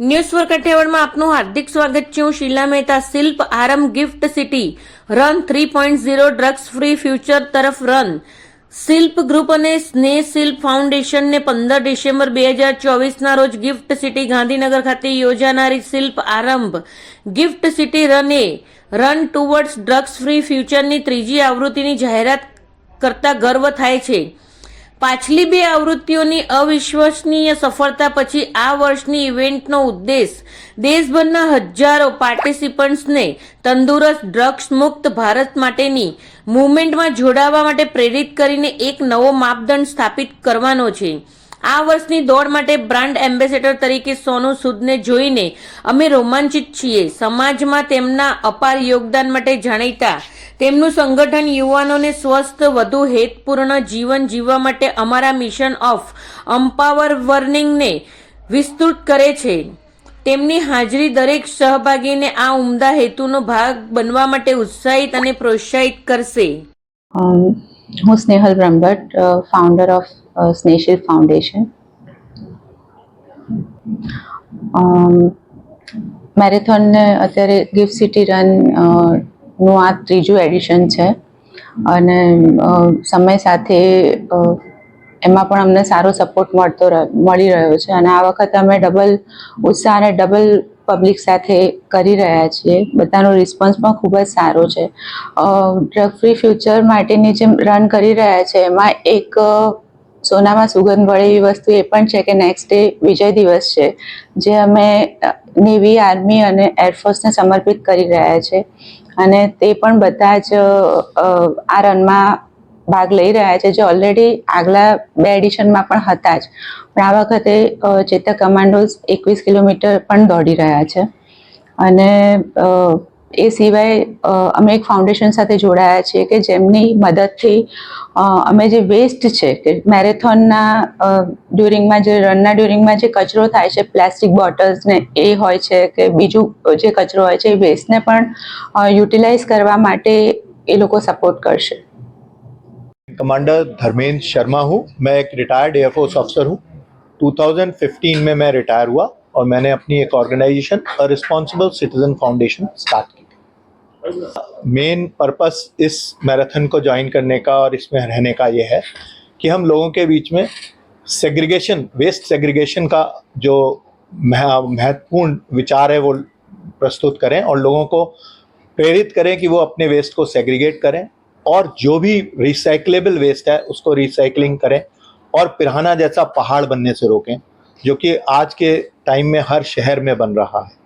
News for કાઠિયાવાડમાં આપનું હાર્દિક સ્વાગત છે. હું Sheela Mehta, Shilp Aarambh GIFT City, run three point zero, drugs free future તરફ રન. શિલ્પ ગ્રુપ અને સ્નેહ શિલ્પ ફાઉન્ડેશનને પંદર ડિસેમ્બર બે હજાર ચોવીસના રોજ ગિફ્ટ સિટી ગાંધીનગર ખાતે યોજાનારી શિલ્પ આરંભ. ગિફ્ટ સિટી રને રન ટુવર્ડ્સ ડ્રગ્સ ફ્રી ફ્યુચરની ત્રીજી આવૃત્તિની જાહેરાત કરતા ગર્વ થાય છે. પાછલી બે આવૃત્તિઓની અવિશ્વસનીય સફળતા પછી આ વર્ષની ઇવેન્ટનો ઉદ્દેશ દેશભરના હજારો પાર્ટિસિપન્ટ્સને તંદુરસ્ત ડ્રગ્સ મુક્ત ભારત માટેની મૂવમેન્ટમાં જોડાવા માટે પ્રેરિત કરીને એક નવો માપદંડ સ્થાપિત કરવાનો છે. આ વર્ષની દોડ માટે બ્રાન્ડ એમ્બેસેડર તરીકે સોનુ સૂદને જોઈને અમે રોમાંચિત છીએ. સમાજમાં તેમના અપાર યોગદાન માટે જાણીતા તેમનું સંગઠન યુવાનોને સ્વસ્થ, વધુ હેતપૂર્ણ જીવન જીવવા માટે અમારા મિશન ઓફ અમ્પાવર વર્નિંગને વિસ્તૃત કરે છે. તેમની હાજરી દરેક સહભાગીને આ ઉમદા હેતુનો ભાગ બનવા માટે ઉત્સાહિત અને પ્રોત્સાહિત કરશે. હું Snehal Brahmbhatt founder of Sneshil foundation મેરેથોનને અત્યારે ગિફ્ટ સિટી રન નું આ ત્રીજું એડિશન છે. અને સમય સાથે એમાં પણ અમને સારો સપોર્ટ મળતો મળી રહ્યો છે. અને આ વખતે અમે ડબલ ઉત્સાહ અને ડબલ પબ્લિક સાથે કરી રહ્યા છીએ. બધાનો રિસ્પોન્સ પણ ખૂબ જ સારો છે. ડ્રગ ફ્રી ફ્યુચર માટેની જે રન કરી રહ્યા છે, એમાં એક સોનામાં સુગંધ વળે એવી વસ્તુ એ પણ છે કે નેક્સ્ટ ડે વિજય દિવસ છે, જે અમે નેવી આર્મી અને એરફોર્સને સમર્પિત કરી રહ્યા છે. અને તે પણ બધા જ આ રનમાં ભાગ લઈ રહ્યા છે, જે ઓલરેડી આગલા બે એડિશનમાં પણ હતા જ. પણ આ વખતે ચેતક કમાન્ડોઝ એકવીસ કિલોમીટર પણ દોડી રહ્યા છે. અને એ સિવાય અ, અમે એક ફાઉન્ડેશન સાથે જોડાયા છીએ કે જેમની મદદથી અ, અમે જે વેસ્ટ છે કે મેરેથોનના ડ્યુરિંગમાં જે રનના ડ્યુરિંગમાં જે કચરો થાય છે પ્લાસ્ટિક બોટલ્સ ને એ હોય છે કે બીજું જે કચરો હોય છે એ વેસ્ટને પણ યુટિલાઇઝ કરવા માટે એ લોકો સપોર્ટ કરશે कमांडर धर्मेंद्र शर्मा हूँ मैं एक रिटायर्ड एयरफोर्स अफसर हूँ 2015 में मैं रिटायर हुआ और मैंने अपनी एक organization a responsible citizen foundation start की मेन पर्पस इस मैराथन को ज्वाइन करने का और इसमें रहने का ये है कि हम लोगों के बीच में सेग्रीगेशन वेस्ट सेग्रीगेशन का जो महत्वपूर्ण विचार है वो प्रस्तुत करें और लोगों को प्रेरित करें कि वो अपने वेस्ट को सेग्रीगेट करें और जो भी रिसाइकलेबल वेस्ट है उसको रिसाइकलिंग करें और पिराना जैसा पहाड़ बनने से रोकें, जो कि आज के टाइम में हर शहर में बन रहा है।